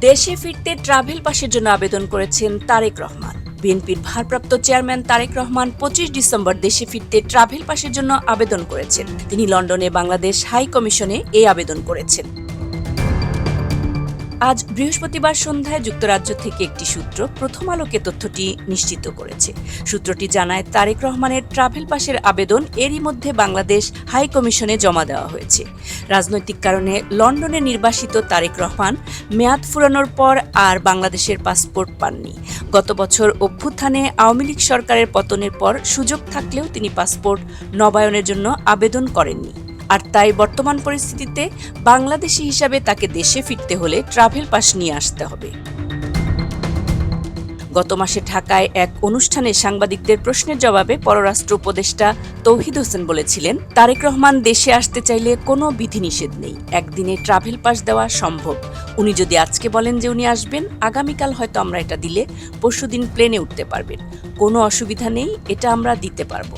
দেশে ফিরতে ট্রাভেল পাসের জন্য আবেদন করেছেন তারেক রহমান। বিএনপির ভারপ্রাপ্ত চেয়ারম্যান তারেক রহমান পঁচিশ ডিসেম্বর দেশে ফিরতে ট্রাভেল পাসের জন্য আবেদন করেছেন। তিনি লন্ডনে বাংলাদেশ হাই কমিশনে এই আবেদন করেছেন। আজ বৃহস্পতিবার সন্ধ্যায় যুক্তরাজ্য থেকে একটি সূত্র প্রথম আলোকে তথ্যটি নিশ্চিত করেছে। সূত্রটি জানায়, তারেক রহমানের ট্রাভেল পাসের আবেদন এরই মধ্যে বাংলাদেশ হাই কমিশনে জমা দেওয়া হয়েছে। রাজনৈতিক কারণে লন্ডনে নির্বাসিত তারেক রহমান মেয়াদ ফুরানোর পর আর বাংলাদেশের পাসপোর্ট পাননি। গত বছর অভ্যুত্থানে আওয়ামী লীগ সরকারের পতনের পর সুযোগ থাকলেও তিনি পাসপোর্ট নবায়নের জন্য আবেদন করেননি। আর তাই বর্তমান পরিস্থিতিতে বাংলাদেশি হিসাবে তাকে দেশে ফিরতে হলে ট্রাভেল পাস নিয়ে আসতে হবে। গত মাসে ঢাকায় এক অনুষ্ঠানে সাংবাদিকদের প্রশ্নের জবাবে পররাষ্ট্র উপদেষ্টা তৌহিদ হোসেন বলেছিলেন, তারেক রহমান দেশে আসতে চাইলে কোনো বিধিনিষেধ নেই, একদিনে ট্রাভেল পাস দেওয়া সম্ভব। উনি যদি আজকে বলেন যে উনি আসবেন, আগামীকাল হয়তো আমরা এটা দিলে পরশুদিন প্লেনে উঠতে পারবেন। কোনো অসুবিধা নেই, এটা আমরা দিতে পারব।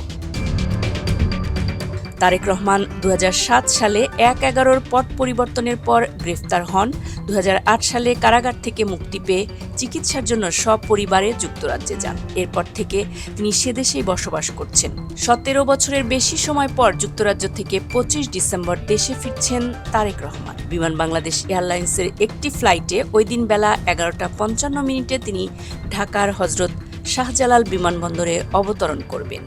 তারেক রহমান দু হাজার সাত সালে এক এগারোর পট পরিবর্তনের পর গ্রেফতার হন। দু হাজার আট সালে কারাগার থেকে মুক্তি পেয়ে চিকিৎসার জন্য সপরিবারে যুক্তরাজ্যে যান। এরপর থেকে তিনি সেদেশেই বসবাস করছেন। সতেরো বছরের বেশি সময় পর যুক্তরাজ্য থেকে পঁচিশ ডিসেম্বর দেশে ফিরছেন তারেক রহমান। বিমান বাংলাদেশ এয়ারলাইন্সের একটি ফ্লাইটে ওই দিন বেলা এগারোটা পঞ্চান্ন মিনিটে তিনি ঢাকার হজরত শাহজালাল বিমানবন্দরে অবতরণ করবেন।